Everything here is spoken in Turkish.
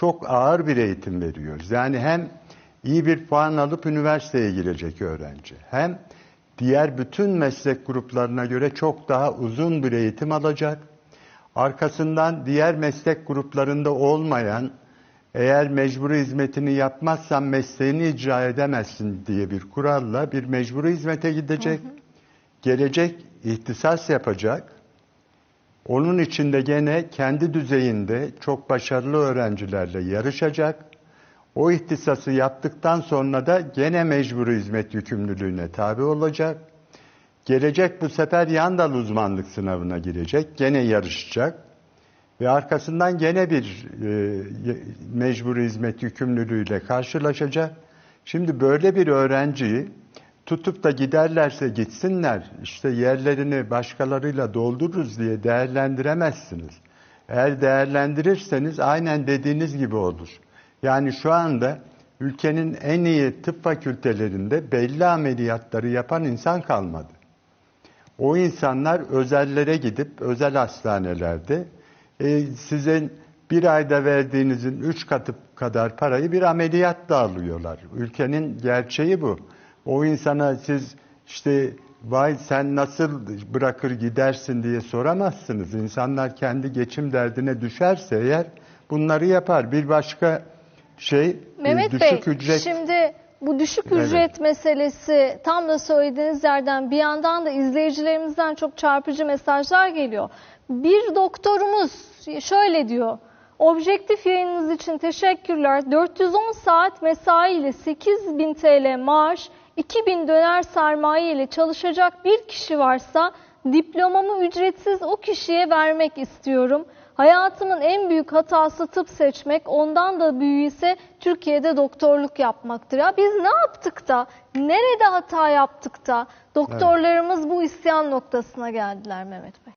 çok ağır bir eğitim veriyoruz. Yani hem iyi bir puan alıp üniversiteye girecek öğrenci, hem diğer bütün meslek gruplarına göre çok daha uzun bir eğitim alacak. Arkasından diğer meslek gruplarında olmayan, eğer mecburi hizmetini yapmazsan mesleğini icra edemezsin diye bir kuralla bir mecburi hizmete gidecek. Gelecek ihtisas yapacak. Onun içinde gene kendi düzeyinde çok başarılı öğrencilerle yarışacak. O ihtisası yaptıktan sonra da gene mecburi hizmet yükümlülüğüne tabi olacak. Gelecek bu sefer yan dal uzmanlık sınavına girecek. Gene yarışacak. Ve arkasından gene bir e, mecburi hizmet yükümlülüğüyle karşılaşacak. Şimdi böyle bir öğrenciyi tutup da giderlerse gitsinler, işte yerlerini başkalarıyla doldururuz diye değerlendiremezsiniz. Eğer değerlendirirseniz aynen dediğiniz gibi olur. Yani şu anda ülkenin en iyi tıp fakültelerinde belli ameliyatları yapan insan kalmadı. O insanlar özellere gidip özel hastanelerde e, sizin bir ayda verdiğinizin üç katı kadar parayı bir ameliyatla alıyorlar. Ülkenin gerçeği bu. O insana siz işte vay sen nasıl bırakır gidersin diye soramazsınız. İnsanlar kendi geçim derdine düşerse eğer bunları yapar. Bir başka şey e, Mehmet düşük Bey, ücret şimdi bu düşük Evet. ücret meselesi tam da söylediğiniz yerden bir yandan da izleyicilerimizden çok çarpıcı mesajlar geliyor. Bir doktorumuz şöyle diyor. Objektif yayınınız için teşekkürler. 410 saat mesai ile 8000 TL maaş, 2000 döner sermaye ile çalışacak bir kişi varsa diplomamı ücretsiz o kişiye vermek istiyorum. Hayatımın en büyük hatası tıp seçmek, ondan da büyüğü ise Türkiye'de doktorluk yapmaktır. Ya biz ne yaptık da, nerede hata yaptık da doktorlarımız bu isyan noktasına geldiler Mehmet Bey?